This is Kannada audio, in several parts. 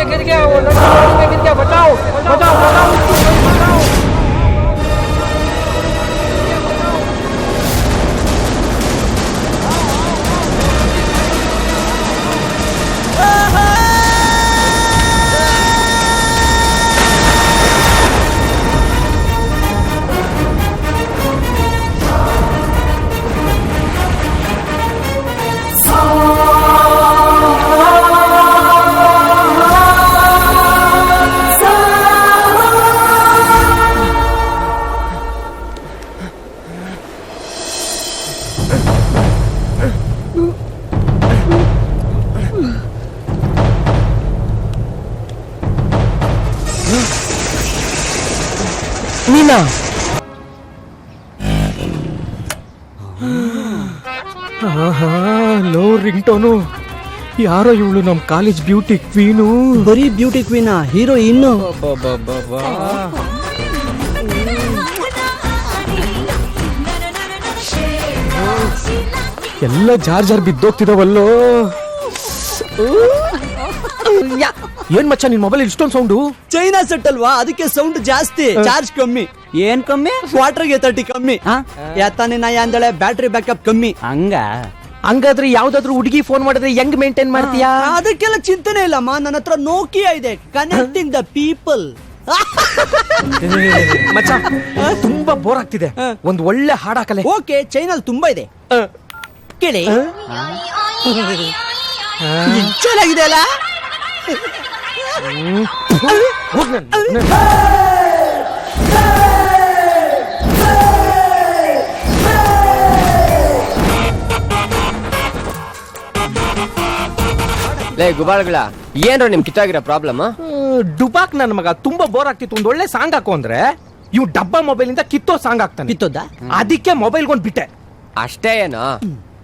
में गिर गया वो लड़की में गिर गया। बचाओ बचाओ बचाओ ನಿನ್ನ ಲೋ ರಿಂಗ್ ಟೋನು ಯಾರೋ ಇವಳು ನಮ್ಮ ಕಾಲೇಜ್ ಬ್ಯೂಟಿ ಕ್ವೀನು? ಬರೀ ಬ್ಯೂಟಿ ಕ್ವೀನಾ ಹೀರೋ ಇನ್ನು. ಎಲ್ಲ ಜಾರ್ ಜಾರ್ ಬಿದ್ದೋಗ್ತಿದಾವಲ್ಲೋ. ಏನ್ ಮಚ್ಚ ನಿನ್ ಮೊಬೈಲ್ ಇಷ್ಟೊಂದು ಸೌಂಡ್ ಚೈನಾ ಸೆಟ್ ಅಲ್ವಾ? ಅದಕ್ಕೆ ಸೌಂಡ್ ಜಾಸ್ತಿ. ಚಾರ್ಜ್ ಕಮ್ಮಿ. ಏನ್ ಕಮ್ಮಿ? ವಾಟರ್ಗೆ ತರ್ಟಿ ಕಮ್ಮಿ. ಯಾತಾನೆ ನಾ ಅಂದಳೆ ಬ್ಯಾಟ್ರಿ ಬ್ಯಾಕಪ್ ಕಮ್ಮಿ. ಹಂಗ? ಹಂಗಾದ್ರೆ ಯಾವ್ದಾದ್ರು ಹುಡುಗಿ ಫೋನ್ ಮಾಡಿದ್ರೆ ಹೆಂಗ್ ಮೇಂಟೈನ್ ಮಾಡ್ತೀಯಾ? ಅದಕ್ಕೆಲ್ಲ ಚಿಂತನೆ ಇಲ್ಲಮ್ಮ ನನ್ನ ಹತ್ರ ನೋಕಿಯಾ ಇದೆ. ಕನೆಕ್ಟಿಂಗ್ ದ ಪೀಪಲ್ ಮಚ್ಚ ತುಂಬಾ ಬೋರ್ ಆಗ್ತಿದೆ. ಒಂದ್ ಒಳ್ಳೆ ಹಾಡಾಕಲೆ. ಓಕೆ ಚೈನಲ್ ತುಂಬಾ ಇದೆ. ಕೇಳಿ. ಚೆನ್ನಾಗಿದೆ ಅಲ್ಲ? ಲೇ ಗುಬಾಳ್ಗಳ ಏನ್ರ ನಿಮ್ ಕಿತ್ತಾಗಿರೋ ಪ್ರಾಬ್ಲಮ್ ಡುಬಾಕ್ ನನ್ನ ಮಗ ತುಂಬಾ ಬೋರ್ ಆಗ್ತಿತ್ತು ಒಂದ್ ಒಳ್ಳೆ ಸಾಂಗ್ ಹಾಕು ಅಂದ್ರೆ ಇವ್ ಡಬ್ಬಾ ಮೊಬೈಲ್ ಇಂದ ಕಿತ್ತೋ ಸಾಂಗ್ ಆಗ್ತಾನೆ ಕಿತ್ತೋದ? ಅದಕ್ಕೆ ಮೊಬೈಲ್ ಗೊಂಡ್ ಬಿಟ್ಟೆ. ಅಷ್ಟೇ ಏನೋ?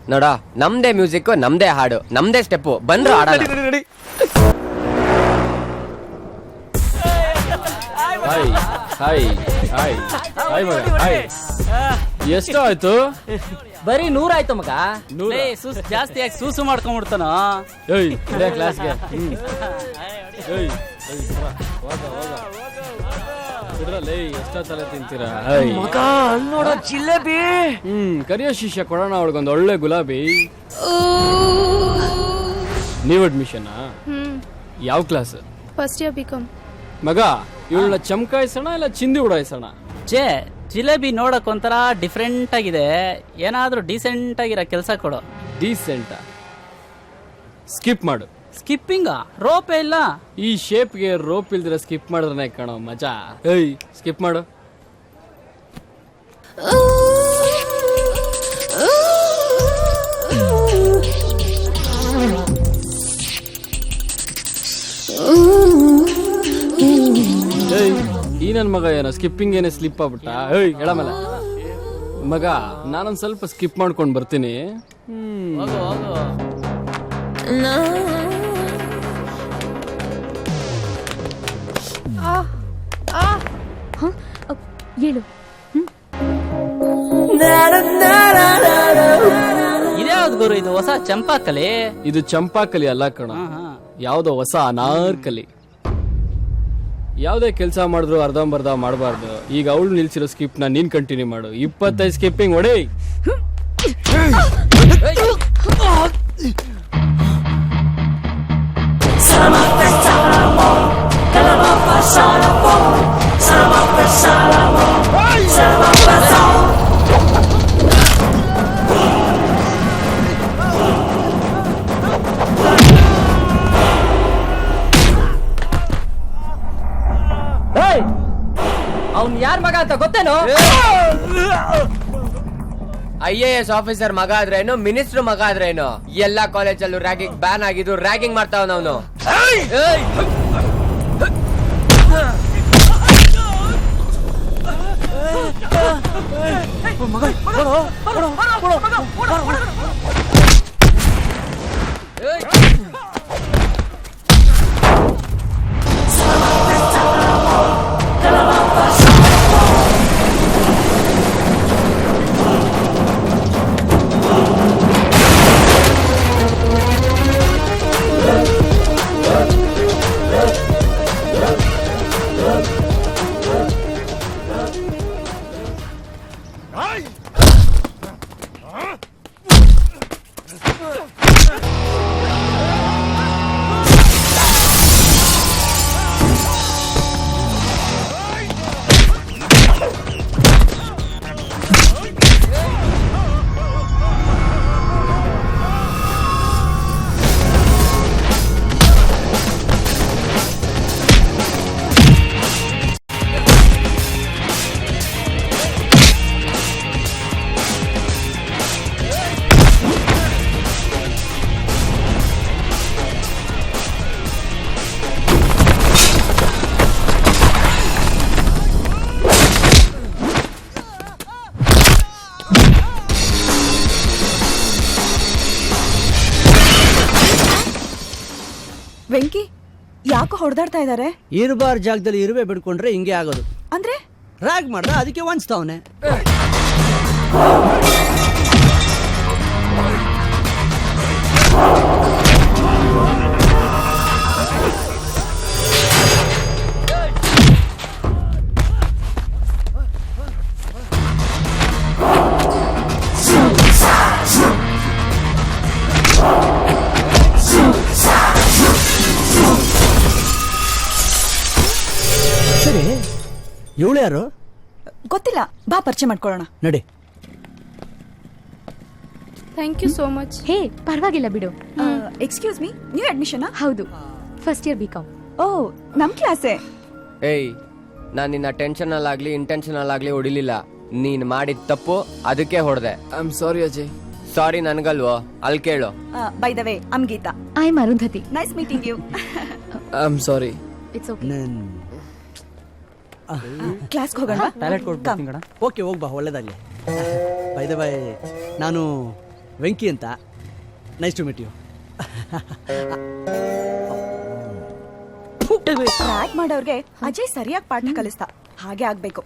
ನೋಡ ನಮ್ದೇ ಮ್ಯೂಸಿಕ್ ನಮ್ದೇ ಹಾಡು ನಮ್ದೇ ಸ್ಟೆಪ್ ಬಂದ್ರು ಆಡಲ್ಲ ನಡಿ, ನಡಿ, ನಡಿ. ಹಾಯ್ ಹಾಯ್ ಹಾಯ್ ಹಾಯ್ ಮಗ ಹಾಯ್ ಎಷ್ಟು ಆಯ್ತು ಬರೀ ನೂರಾಯ್ತು ಮಗ. ನೂರ? ಲೇ, ಸುಸ್ ಜಾಸ್ತಿ ಆಗಿ ಸೂಸು ಮಾಡ್ಕೊಂಡ್ಬಿಡ್ತಾನ? ಏಯ್ ಇದೇ ಕ್ಲಾಸ್ಗೆ ಏಯ್ ನೋಡೋ ಜಿಲೇಬಿ. ಹ್ಮ್ ಕರಿಯೋ ಶಿಷ್ಯ ಕೊಡೋಣ ಅವಳಿಗೊಂದು ಒಳ್ಳೆ ಗುಲಾಬಿ. ನೀವು ಅಡ್ಮಿಷನ್ ಯಾವ ಕ್ಲಾಸ್ ಫಸ್ಟ್ ಇಯರ್ ಬಿಕಾಮ್ ಮಗ ಇವಳನ್ನ ಚಮಕಾಯಿಸೋಣ ಇಲ್ಲ ಚಿಂದಿ ಉಡಾಯಿಸೋಣ? ಛೇ ಜಿಲೇಬಿ ನೋಡಕ್ ಒಂಥರ ಡಿಫ್ರೆಂಟ್ ಆಗಿದೆ. ಏನಾದ್ರೂ ಡೀಸೆಂಟ್ ಆಗಿರೋ ಕೆಲಸ ಕೊಡು. ಡೀಸೆಂಟ ಸ್ಕಿಪ್ ಮಾಡು. ಸ್ಕಿಪ್ಪಿಂಗ ರೋಪ್ ಇಲ್ಲ. ಈ ಶೇಪ್ಗೆ ರೋಪ್ ಇಲ್ದಿರ ಸ್ಕಿಪ್ ಮಾಡಿದ್ರೆ ಕಾಣೋ ಮಜಾ. ಏಯ್ ಸ್ಕಿಪ್ ಮಾಡು. ಈ ನನ್ ಮಗ ಏನೋ ಸ್ಕಿಪ್ಪಿಂಗ್ ಏನೇ ಸ್ಲಿಪ್ ಆಗ್ಬಿಟ್ಟ? ಏಯ್ ಹೇಳಮಲ್ಲ ಮೇಲೆ. ಮಗ ನಾನೊಂದು ಸ್ವಲ್ಪ ಸ್ಕಿಪ್ ಮಾಡ್ಕೊಂಡು ಬರ್ತೀನಿ. ಹೋಗು ಹೋಗು ಹೇಳು ಇದ್ಯಾವ್ದು ಗುರು ಇದು ಹೊಸ ಚಂಪಾಕಲಿ ಇದು ಚಂಪಾಕಲಿ ಅಲ್ಲ ಕಣ. ಯಾವ್ದೋ ಹೊಸ ಅನಾರ್ಕಲಿ ಯಾವ್ದೇ ಕೆಲಸ ಮಾಡಿದ್ರು ಅರ್ಧಂಬರ್ಧ ಮಾಡಬಾರ್ದು. ಈಗ ಅವಳು ನಿಲ್ಸಿರೋ ಸ್ಕಿಪ್ನ ನೀನ್ ಕಂಟಿನ್ಯೂ ಮಾಡು. ಇಪ್ಪತ್ತೈದು ಸ್ಕಿಪ್ಪಿಂಗ್ ಒಡೆ. ಅವನ್ ಯಾರ್ ಮಗ ಅಂತ ಗೊತ್ತೇನು? ಐ ಎ ಎಸ್ ಆಫೀಸರ್ ಮಗ ಆದ್ರೇನು ಮಿನಿಸ್ಟರ್ ಮಗ ಆದ್ರೇನು? ಎಲ್ಲಾ ಕಾಲೇಜಲ್ಲೂ ರ್ಯಾಗಿಂಗ್ ಬ್ಯಾನ್ ಆಗಿದ್ದು ರ್ಯಾಗಿಂಗ್ ಮಾಡ್ತಾವನ ಅವನು. はい。ವೆಂಕಿ ಯಾಕೋ ಹೊಡೆದಾಡ್ತಾ ಇದ್ದಾರೆ ಇರಬಾರ್ ಜಾಗದಲ್ಲಿ ಇರುವೆ ಬಿಡ್ಕೊಂಡ್ರೆ ಹಿಂಗೆ ಆಗೋದು. ಅಂದ್ರೆ? ರಾಗ್ ಮಾಡ್ದ ಅದಕ್ಕೆ ವಂಚ್ತಾವನೆ ಸರಿ. ಇವಳು ಯಾರು? ಗೊತ್ತಿಲ್ಲ. ಬಾ ಪರಿಚಯ ಮಾಡ್ಕೊಳ್ಳೋಣ. ನಡಿ. Thank you so much hey ಪರವಾಗಿಲ್ಲ ಬಿಡು. ಎಕ್ಸ್ಕ್ಯೂಸ್ ಮೀ ನ್ಯೂ ಅಡ್ಮಿಷನ್ ಹೌದು. ಫಸ್ಟ್ ಇಯರ್ ಬಿ ಕಾಮ್ ಓ ನಮ್ ಕ್ಲಾಸೇ ಏಯ್ ನಾನು ನಿನ್ನ ಟೆನ್ಷನ್ ಅಲ್ಲಾಗ್ಲಿ ಇಂಟೆನ್ಷನ್ ಅಲ್ಲಾಗ್ಲಿ ಹೊಡಿಲಿಲ್ಲ. ನೀನ್ ಮಾಡಿದ ತಪ್ಪು ಅದಕ್ಕೆ ಹೊಡೆದೆ. I am sorry Ajay. Sorry ನನಗಲ್ವೋ ಅಲ್ಲಿ ಕೇಳು. By the way am Geeta. I am Arundhati. Nice meeting you I am sorry it's okay ಕ್ಲಾಸ್ಗೆ ಹೋಗೋಣ? ಟಾಯ್ಲೆಟ್ ಕೊಡ್ತೀನಿ ಓಕೆ ಹೋಗ್ಬಾ ಒಳ್ಳೇದಾಗಲಿ. ಬೈ ದ ಬೈ ನಾನು ವೆಂಕಿ ಅಂತ. Nice to meet you track ಮಾಡೋರ್ಗೆ ಅಜಯ್ ಸರಿಯಾಗಿ ಪಾಠ ಕಲಿಸ್ತಾ. ಹಾಗೆ ಆಗ್ಬೇಕು.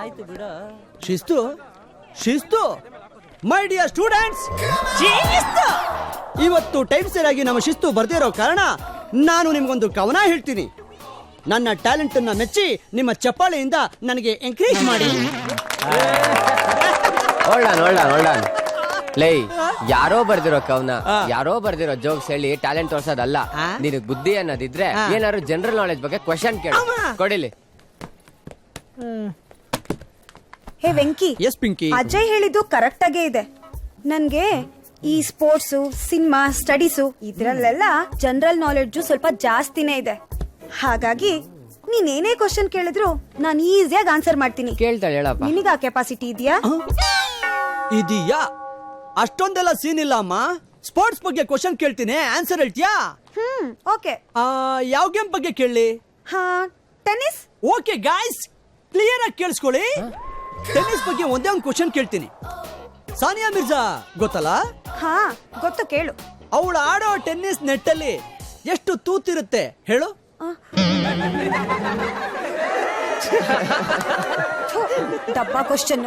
ಆಯ್ತು ಬಿಡ. ಶಿಸ್ತು ಶಿಸ್ತು. ಮೈ ಡಿಯರ್ ಸ್ಟೂಡೆಂಟ್ಸ್ ಇವತ್ತು ಟೈಮ್ ಸರಿಯಾಗಿ ನಮ್ಮ ಶಿಸ್ತು ಬರ್ದಿರೋ ಕಾರಣ ನಾನು ನಿಮ್ಗೊಂದು ಕವನ ಹೇಳ್ತೀನಿ. ನನ್ನ ಟ್ಯಾಲೆಂಟ್ ಅನ್ನ ಮೆಚ್ಚಿ ನಿಮ್ಮ ಚಪ್ಪಾಳೆಯಿಂದ ನನಗೆ ಎಂಕರೇಜ್ ಮಾಡಿ. ಲೈ ಯಾರೋ ಬರ್ದಿರೋ ಕವನ ಯಾರೋ ಬರ್ದಿರೋ ಜೋಕ್ಸ್ ಹೇಳಿ ಟ್ಯಾಲೆಂಟ್ ತೋರ್ಸೋದಲ್ಲ? ನಿನಗ್ ಬುದ್ಧಿ ಅನ್ನೋದಿದ್ರೆ. ಏನಾದ್ರು ಜನರಲ್ ನಾಲೆಜ್ ಬಗ್ಗೆ ಕ್ವಶನ್ ಕೇಳಿ. ಕೊಡಿಲಿ. ಹೇ ವೆಂಕಿ. ಎಸ್ ಪಿಂಕಿ ಅಜಯ್ ಹೇಳಿದ್ದು ಕರೆಕ್ಟ್ ಆಗೇ ಇದೆ. ನನ್ಗೆ ಈ ಸ್ಪೋರ್ಟ್ಸು ಸಿನಿಮಾ ಸ್ಟಡೀಸು ಇದ್ರಲ್ಲೆಲ್ಲ ಜನರಲ್ ನಾಲೆಡ್ಜು ಸ್ವಲ್ಪ ಜಾಸ್ತಿನೇ ಇದೆ. ಹಾಗಾಗಿ ನೀನ್ ಏನೇ ಕ್ವಶನ್ ಕೇಳಿದ್ರು ನಾನು ಈಸಿಯಾಗಿ ಆನ್ಸರ್ ಮಾಡ್ತೀನಿ. ಕೇಳ್ತಾಳೆ ಹೇಳಪ್ಪ. ನಿನಗ ಕೆಪಾಸಿಟಿ ಇದೆಯಾ? ಇದೀಯಾ? ಅಷ್ಟೊಂದೆಲ್ಲ ಸೀನ್ ಇಲ್ಲ ಅಮ್ಮ. ಸ್ಪೋರ್ಟ್ಸ್ ಬಗ್ಗೆ ಕ್ವಶನ್ ಕೇಳ್ತೀನಿ ಆನ್ಸರ್ ಹೇಳ್ತೀಯಾ? ಹ್ಮ್ ಓಕೆ ಆ, ಯಾವ ಗೇಮ್ ಬಗ್ಗೆ ಕೇಳಲಿ? ಹಾ ಟೆನ್ನಿಸ್ ಓಕೆ ಗಾಯ್ಸ್ ಕ್ಲಿಯರ್ ಆಗಿ ಕೇಳಿಸ್ಕೊಳ್ಳಿ. ಟೆನ್ನಿಸ್ ಬಗ್ಗೆ ಒಂದೇ ಒಂದು ಕ್ವಶನ್ ಕೇಳ್ತೀನಿ. ಸಾನಿಯಾ ಮಿರ್ಜಾ ಗೊತ್ತಲ್ಲ? ಹಾ ಗೊತ್ತು ಕೇಳು. ಅವಳು ಆಡೋ ಟೆನ್ನಿಸ್ ನೆಟ್ಟಲ್ಲಿ ಎಷ್ಟು ತೂತಿರುತ್ತೆ? ಹೇಳು. ಡಬ್ಬಾ ಕ್ವಶನ್